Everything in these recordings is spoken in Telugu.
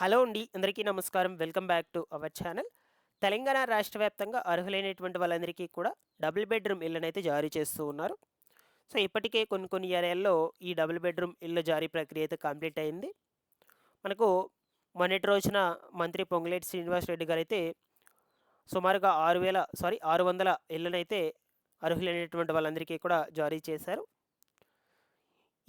హలో అండి. అందరికీ నమస్కారం. Welcome back to our channel. Telangana రాష్ట్ర వ్యాప్తంగా అర్హులైనటువంటి వాళ్ళందరికీ కూడా డబుల్ బెడ్రూమ్ ఇళ్ళనైతే జారీ చేస్తూ ఉన్నారు. సో ఇప్పటికే కొన్ని కొన్ని ఏరియాల్లో ఈ డబుల్ బెడ్రూమ్ ఇళ్ళ జారీ ప్రక్రియ అయితే కంప్లీట్ అయింది. మనకు మొన్నటి రోజున మంత్రి పొంగులేటి శ్రీనివాస్ రెడ్డి గారు అయితే సుమారుగా ఆరు వేల సారీ ఆరు వందల ఇళ్ళనైతే అర్హులైనటువంటి వాళ్ళందరికీ కూడా జారీ చేశారు.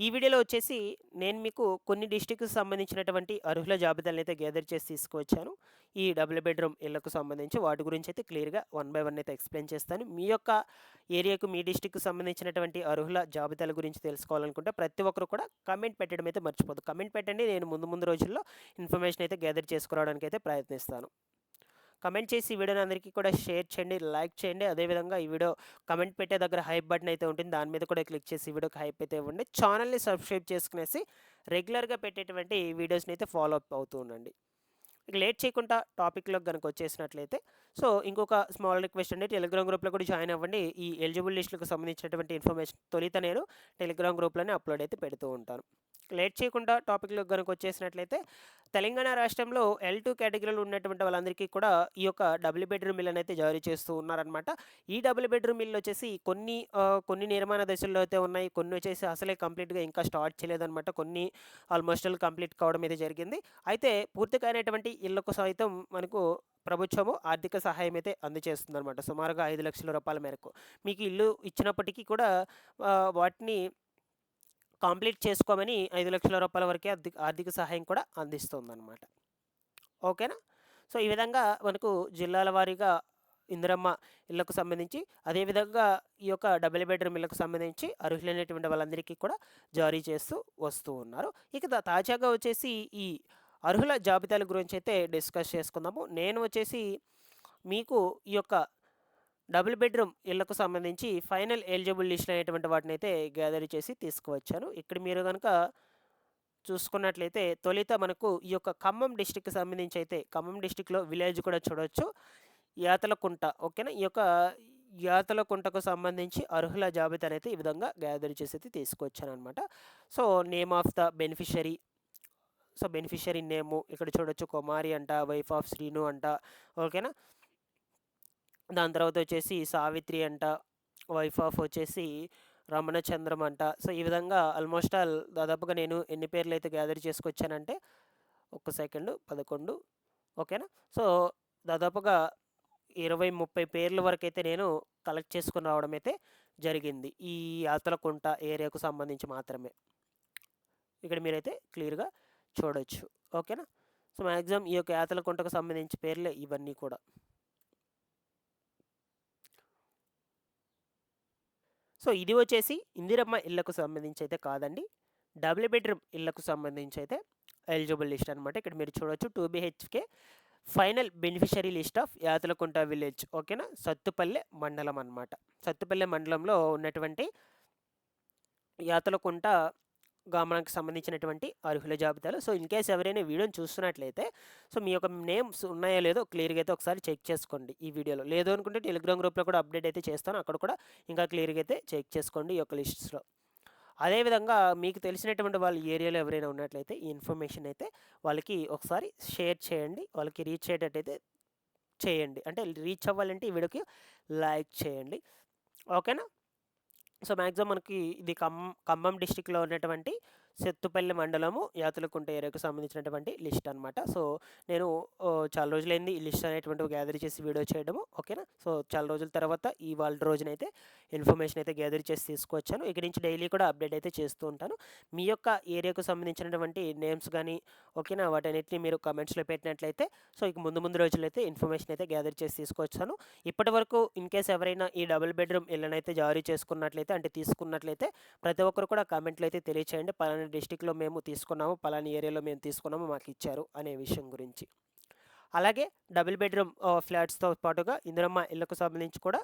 ఈ వీడియోలో వచ్చేసి నేను మీకు కొన్ని డిస్టిక్కి సంబంధించినటువంటి అర్హుల జాబితాలను అయితే గ్యాదర్ చేసి తీసుకువచ్చాను. ఈ డబుల్ బెడ్రూమ్ ఇళ్ళకు సంబంధించి వాటి గురించి అయితే క్లియర్గా వన్ బై వన్ అయితే ఎక్స్ప్లెయిన్ చేస్తాను. మీ యొక్క ఏరియాకు మీ డిస్టిక్కి సంబంధించినటువంటి అర్హుల జాబితాల గురించి తెలుసుకోవాలనుకుంటే ప్రతి ఒక్కరు కూడా కమెంట్ పెట్టడం అయితే మర్చిపోదు కమెంట్ పెట్టండి నేను ముందు ముందు రోజుల్లో ఇన్ఫర్మేషన్ అయితే గ్యాదర్ చేసుకోవడానికి అయితే ప్రయత్నిస్తాను. కమెంట్ చేసి ఈ వీడియోని అందరికీ కూడా షేర్ చేయండి లైక్ చేయండి. అదేవిధంగా ఈ వీడియో కమెంట్ పెట్టే దగ్గర హైప్ బటన్ అయితే ఉంటుంది. దాని మీద కూడా క్లిక్ చేసి ఈ వీడియోకి హైప్ అయితే ఇవ్వండి. ఛానల్ని సబ్స్క్రైబ్ చేసుకునేసి రెగ్యులర్గా పెట్టేటువంటి వీడియోస్ని అయితే ఫాలో అప్ అవుతూ ఉండండి. ఇక లేట్ చేయకుండా టాపిక్లోకి కనుక వచ్చేసినట్లయితే సో ఇంకొక స్మాల్ రిక్వెస్ట్ అండి. టెలిగ్రామ్ గ్రూప్లో కూడా జాయిన్ అవ్వండి. ఈ ఎలిజిబుల్ లిస్టులకు సంబంధించినటువంటి ఇన్ఫర్మేషన్ తొలిత నేను టెలిగ్రామ్ గ్రూప్లోనే అప్లోడ్ అయితే పెడుతూ ఉంటాను. లేట్ చేయకుండా టాపిక్లో కనుక వచ్చేసినట్లయితే తెలంగాణ రాష్ట్రంలో ఎల్ టూ కేటగిరీలో ఉన్నటువంటి వాళ్ళందరికీ కూడా ఈ యొక్క డబుల్ బెడ్రూమ్ ఇల్లు అయితే జారీ చేస్తూ ఉన్నారనమాట ఈ డబుల్ బెడ్రూమ్ ఇల్లు వచ్చేసి కొన్ని కొన్ని నిర్మాణ దశల్లో అయితే ఉన్నాయి. కొన్ని వచ్చేసి అసలే కంప్లీట్గా ఇంకా స్టార్ట్ చేయలేదన్నమాట. కొన్ని ఆల్మోస్ట్ కంప్లీట్ కావడం అయితే జరిగింది. అయితే పూర్తిగా అయినటువంటి ఇళ్ళకు సైతం మనకు ప్రభుత్వము ఆర్థిక సహాయం అయితే అందజేస్తుంది అనమాట సుమారుగా ఐదు లక్షల రూపాయల మేరకు. మీకు ఇల్లు ఇచ్చినప్పటికీ కూడా వాటిని కంప్లీట్ చేసుకోమని ఐదు లక్షల రూపాయల వరకే ఆర్థిక ఆర్థిక సహాయం కూడా అందిస్తుందన్నమాట. ఓకేనా? సో ఈ విధంగా మనకు జిల్లాల వారీగా ఇందిరమ్మ ఇళ్ళకు సంబంధించి అదేవిధంగా ఈ యొక్క డబుల్ బెడ్రూమ్ ఇళ్ళకు సంబంధించి అర్హులైనటువంటి వాళ్ళందరికీ కూడా జారీ చేస్తూ వస్తూ ఉన్నారు. ఇక తాజాగా వచ్చేసి ఈ అర్హుల జాబితాల గురించి అయితే డిస్కస్ చేసుకుందాము. నేను వచ్చేసి మీకు ఈ యొక్క డబుల్ బెడ్రూమ్ ఇళ్ళకు సంబంధించి ఫైనల్ ఎలిజిబుల్ లిస్ట్ అనేటువంటి వాటిని అయితే గ్యాదర్ చేసి తీసుకువచ్చాను ఇక్కడ మీరు కనుక చూసుకున్నట్లయితే తొలిత మనకు ఈ యొక్క ఖమ్మం డిస్టిక్కి సంబంధించి అయితే ఖమ్మం డిస్టిక్లో విలేజ్ కూడా చూడవచ్చు యాతలకుంట ఓకేనా? ఈ యొక్క యాతలకుంటకు సంబంధించి అర్హుల జాబితాను అయితే ఈ విధంగా గ్యాదర్ చేసి అయితే తీసుకొచ్చాను అనమాట so name of the beneficiary so beneficiary name ఇక్కడ చూడొచ్చు. కుమారి అంట వైఫ్ ఆఫ్ శ్రీను అంట ఓకేనా? దాని తర్వాత వచ్చేసి సావిత్రి అంట వైఫ్ ఆఫ్ వచ్చేసి రమణచంద్రం అంట. సో ఈ విధంగా ఆల్మోస్ట్ ఆల్ దాదాపుగా నేను ఎన్ని పేర్లు అయితే గ్యాదర్ చేసుకొచ్చానంటే ఒక్క సెకండ్ పదకొండు ఓకేనా? సో దాదాపుగా ఇరవై ముప్పై పేర్ల వరకు అయితే నేను కలెక్ట్ చేసుకుని రావడం అయితే జరిగింది. ఈ యాతలకుంట ఏరియాకు సంబంధించి మాత్రమే. ఇక్కడ మీరైతే క్లియర్గా చూడొచ్చు. ఓకేనా? సో మ్యాక్సిమం ఈ యొక్క యాతలకుంటకు సంబంధించి పేర్లే ఇవన్నీ కూడా. సో ఇది వచ్చేసి ఇందిరమ్మ ఇళ్ళకు సంబంధించి అయితే కాదండి. డబుల్ బెడ్రూమ్ ఇళ్ళకు సంబంధించి అయితే ఎలిజిబుల్ లిస్ట్ అనమాట ఇక్కడ మీరు చూడవచ్చు two BHK final beneficiary list of Yatalakunta village ఓకేనా? సత్తుపల్లె మండలం అనమాట సత్తుపల్లె మండలంలో ఉన్నటువంటి యాతలకుంట మనకు సంబంధించినటువంటి అర్హుల జాబితాలు. సో ఇన్ కేస్ ఎవరైనా వీడియోని చూస్తున్నట్లయితే సో మీ యొక్క నేమ్స్ ఉన్నాయో లేదో క్లియర్గా అయితే ఒకసారి చెక్ చేసుకోండి ఈ వీడియోలో. లేదు అనుకుంటే టెలిగ్రామ్ గ్రూప్లో కూడా అప్డేట్ అయితే చేస్తాను. అక్కడ కూడా ఇంకా క్లియర్గా అయితే చెక్ చేసుకోండి ఈ యొక్క లిస్ట్స్లో. అదేవిధంగా మీకు తెలిసినటువంటి వాళ్ళ ఏరియాలో ఎవరైనా ఉన్నట్లయితే ఈ ఇన్ఫర్మేషన్ అయితే వాళ్ళకి ఒకసారి షేర్ చేయండి. వాళ్ళకి రీచ్ అయ్యేటట్టయితే చేయండి. అంటే రీచ్ అవ్వాలంటే ఈ వీడియోకి లైక్ చేయండి. ఓకేనా? సో మ్యాక్సిమం మనకి ఇది ఖమ్మం ఖమ్మం డిస్టిక్లో ఉన్నటువంటి సెత్తుపల్లి మండలము యాతులకుంట ఏరియాకు సంబంధించినటువంటి లిస్ట్ అనమాట సో నేను చాలా రోజులైంది ఈ లిస్ట్ అనేటువంటి గ్యాదర్ చేసి వీడియో చేయడము ఓకేనా? సో చాలా రోజుల తర్వాత ఈ వాళ్ళ రోజునైతే ఇన్ఫర్మేషన్ అయితే గ్యాదర్ చేసి తీసుకొచ్చాను ఇక్కడి నుంచి డైలీ కూడా అప్డేట్ అయితే చేస్తూ ఉంటాను. మీ యొక్క ఏరియాకు సంబంధించినటువంటి నేమ్స్ కానీ ఓకేనా? వాటన్నిటిని మీరు కమెంట్స్లో పెట్టినట్లయితే సో ఇక ముందు ముందు రోజులైతే ఇన్ఫర్మేషన్ అయితే గ్యాదర్ చేసి తీసుకొచ్చాను ఇప్పటి వరకు ఇన్ కేస్ ఎవరైనా ఈ డబుల్ బెడ్రూమ్ ఇళ్ళనైతే జారీ చేసుకున్నట్లయితే అంటే తీసుకున్నట్లయితే ప్రతి ఒక్కరు కూడా కామెంట్లు అయితే తెలియచేయండి. పలానా పలానా డిస్టిక్లో మేము తీసుకున్నాము పలానా ఏరియాలో మేము తీసుకున్నాము మాకు ఇచ్చారు అనే విషయం గురించి. అలాగే డబుల్ బెడ్రూమ్ ఫ్లాట్స్తో పాటుగా ఇందిరమ్మ ఇళ్ళకు సంబంధించి కూడా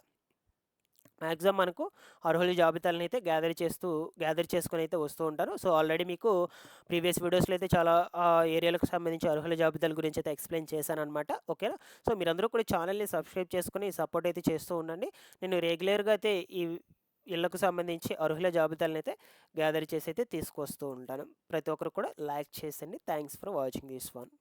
మ్యాక్సిమం మనకు అర్హుల జాబితాలను అయితే గ్యాదర్ చేస్తూ గ్యాదర్ చేసుకుని అయితే వస్తూ ఉంటారు. సో ఆల్రెడీ మీకు ప్రీవియస్ వీడియోస్లో అయితే చాలా ఏరియాలకు సంబంధించి అర్హుల జాబితాల గురించి అయితే ఎక్స్ప్లెయిన్ చేశాను అనమాట ఓకేనా? సో మీరందరూ కూడా ఛానల్ని సబ్స్క్రైబ్ చేసుకుని సపోర్ట్ అయితే చేస్తూ ఉండండి. నేను రెగ్యులర్గా అయితే ఈ ఇళ్ళకు సంబంధించి అర్హుల జాబితాలను అయితే గ్యాదర్ చేసి అయితే తీసుకొస్తూ ఉంటాను. ప్రతి ఒక్కరు కూడా like చేసండి. Thanks for watching this one.